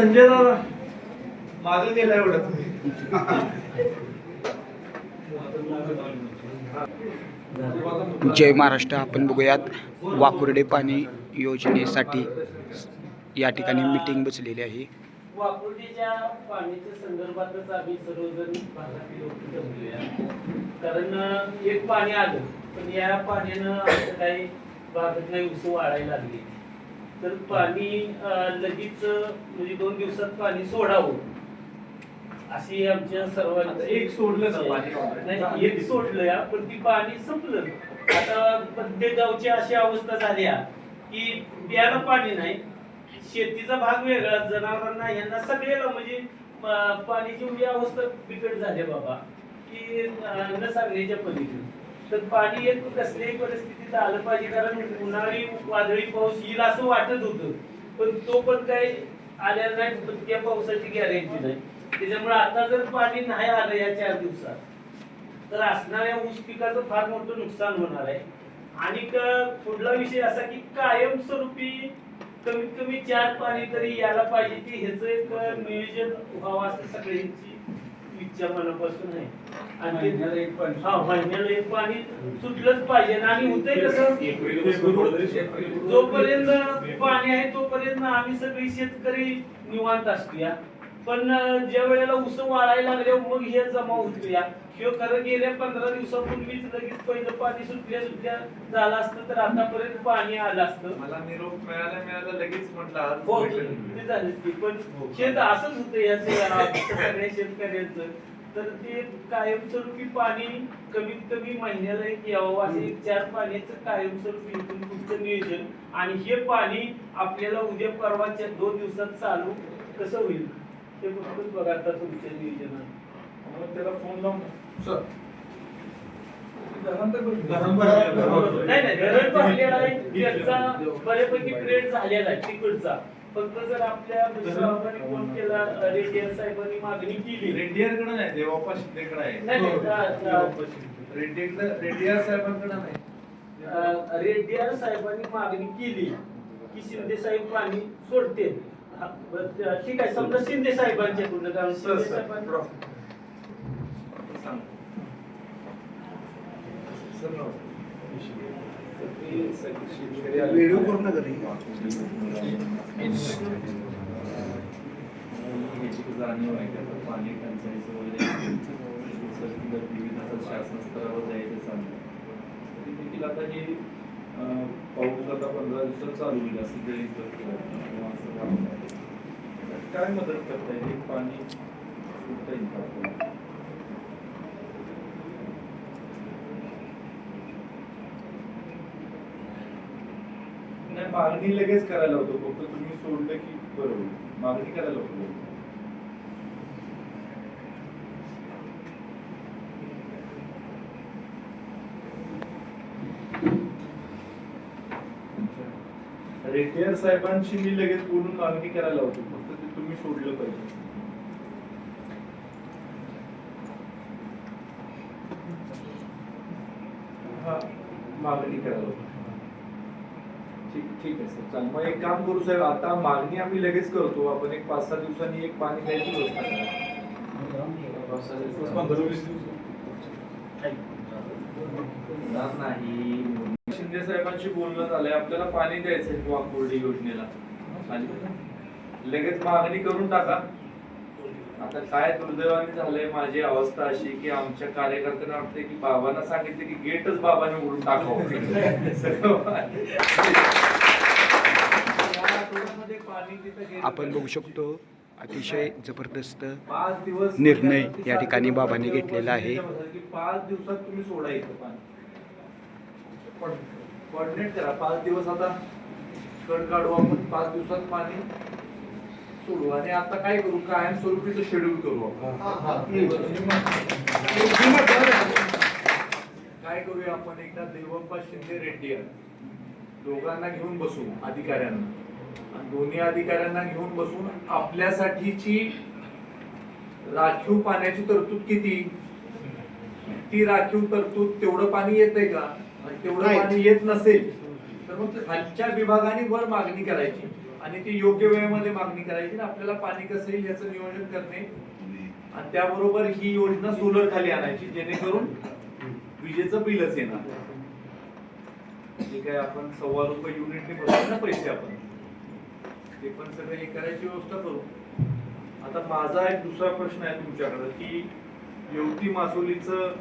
संजय दादा. माझं गेलं एवढं तुम्ही. जय महाराष्ट्र. आपण बघूयात वाकुर्डे पाणी योजनेसाठी या ठिकाणी मीटिंग बसलेली आहे. वापरुटीच्या पाण्याच्या संदर्भातच आम्ही सर्वजण भागातील लोक जमलेले आहे. कारण एक पाणी आलं पण या पाण्यानं काही भागात नाही उस वाढायला लागली. तर पाणी लगेच म्हणजे दोन दिवसात पाणी सोडावं. अशी आमच्या सर्वांची एक सोडलं नाही एक सोडलं या पण ती पाणी संपलं. आता प्रत्येक गावची अशी अवस्था झाली की प्यायला पाणी नाही. शेतीचा भाग वेगळा जनावरांना यांना सगळ्याला म्हणजे पाण्याची अवस्था बिकट झाली बाबा की न सांगण्याच्या पलीकडे. तर पाणी एक कसल्याही परिस्थितीत आलं पाहिजे कारण उन्हाळी वादळी पाऊस येईल असं वाटत होतं. पण तो पण काही आल्या नाही पण त्या पावसाची गॅरंटी नाही. त्याच्यामुळे आता जर पाणी नाही आलं या चार दिवसात तर असणाऱ्या ऊस पिकाचं फार मोठं नुकसान होणार आहे. आणि पुढला विषय असा की कायमस्वरूपी कमीत कमी चार पाणी तरी यायला पाहिजे की ह्याचं एक नियोजन व्हावं असं सगळ्यांची इच्छा मनापासून आहे? आणि महिन्याला एक पाणी. हा महिन्याला एक पाणी सुटलंच पाहिजे. आणि होतंय कसं? जोपर्यंत पाणी आहे तोपर्यंत आम्ही सगळे शेतकरी निवांत असूया पण ज्या वेळेला उस वाळायला लागले मग हे जमा होतूया किंवा खरं गेल्या पंधरा दिवसापूर्वीच लगेच पहिलं पाणी सुटल्या सुटल्या झालं असतं तर आतापर्यंत पाणी आलं असतं. मला निरोप मिळाला मिळाला लगेच म्हटलं हो. ते झालं की पण शेत असंच होतं या शहरात, सगळ्या शेतकऱ्यांचं. तर ते कायमस्वरूपी पाणी कमीत कमी महिन्याला एक यावं असं एक चार पाण्याचं कायमस्वरूपी पुढचं नियोजन. आणि हे पाणी आपल्याला उद्या परवाच्या दोन दिवसात चालू कसं होईल? ते फक्त बघा आता तुमच्या नियोजनात मग त्याला फोन लावून सर. नाही नाही धरण भरलेला आहे. त्याचा बऱ्यापैकी पिरियड झालेला आहे तिकडचा फक्त जर आपल्या दुसऱ्या फोन केला रेडियल साहेबांनी मागणी केली. रेड्डियारकडे नाही देवाप्पा शिंदेकडे आहे. रेड्डियाकडे रेड्डियार साहेबांकडे नाही. अं, रेड्डियार साहेबांनी मागणी केली की शिंदे साहेब पाणी सोडते हा, बरं, ठीक आहे समजा शिंदे साहेबांच्याकडून कारण सर शिंदे साहेबांनी. व्हिडिओ करू नका रे. याची जाणीव आहे का तर पाणी टंचाईचं वगैरे सर विविध शासन स्तरावर जायचं तरी देखील आता हे पाऊस आता पंधरा दिवसात चालू होईल असं जरी काय मदत करता येईल? हे पाणी सुटता येईल का नाही मागणी लगेच करायला होतो. फक्त तुम्ही सोडलं की बरोबर. मागणी करायला होतो. रेटियर साहेबांशी मी लगेच बोलून मागणी करायला होतो फक्त ते तुम्ही सोडलं पाहिजे. हा मागणी करायला होतो ठीक ठीक आहे सर. चालेल. मग एक काम करू साहेब आता मागणी आम्ही लगेच करतो. आपण एक पाच सहा दिवसांनी एक पाणी द्यायची व्यवस्था करा. नाही. शिंदे साहेबांशी बोलणं झालंय. आपल्याला पाणी द्यायचंय वाकोर्डी योजनेला. आणि लगेच मागणी करून टाका. आता काय दुर्दैवाने झालंय माझी अवस्था अशी की आमच्या कार्यकर्त्यांना वाटते की बाबांना सांगितले की गेटच बाबाने उघडून टाकावं. आपण बघू शकतो अतिशय जबरदस्त पाच दिवस निर्णय या ठिकाणी बाबांनी घेतलेला आहे. पाच दिवसात तुम्ही सोडायचं पाणी. कॉर्डिनेट करा. पाच दिवस आता कड काढू आपण. पाच दिवसात पाणी सोडू. आणि आता काय करू? कायम स्वरूपीचं शेड्यूल करू आपण. काय करूया आपण? एकदा देवप्पा शिंदे रेड्डी दोघांना घेऊन बसू अधिकाऱ्यांना. आणि दोन्ही अधिकाऱ्यांना घेऊन बसून आपल्यासाठीची राखीव पाण्याची तरतूद किती? ती राखीव तरतूद तेवढं पाणी येतंय का? तेवढं. पाणी येत नसेल तर मग खालच्या विभागाने वर मागणी करायची. आणि ती योग्य वेळेमध्ये मागणी करायची आणि आपल्याला पाणी कसं येईल याचं नियोजन करणे. आणि त्याबरोबर ही योजना सोलर खाली आणायची जेणेकरून विजेचं बिलच येणार. जे काय आपण सव्वा रुपये युनिटने भरतो ना पैसे आपण ते पण सगळं हे करायची व्यवस्था करू. आता माझा एक दुसरा प्रश्न आहे तुमच्याकडे की येवती मासोलीचं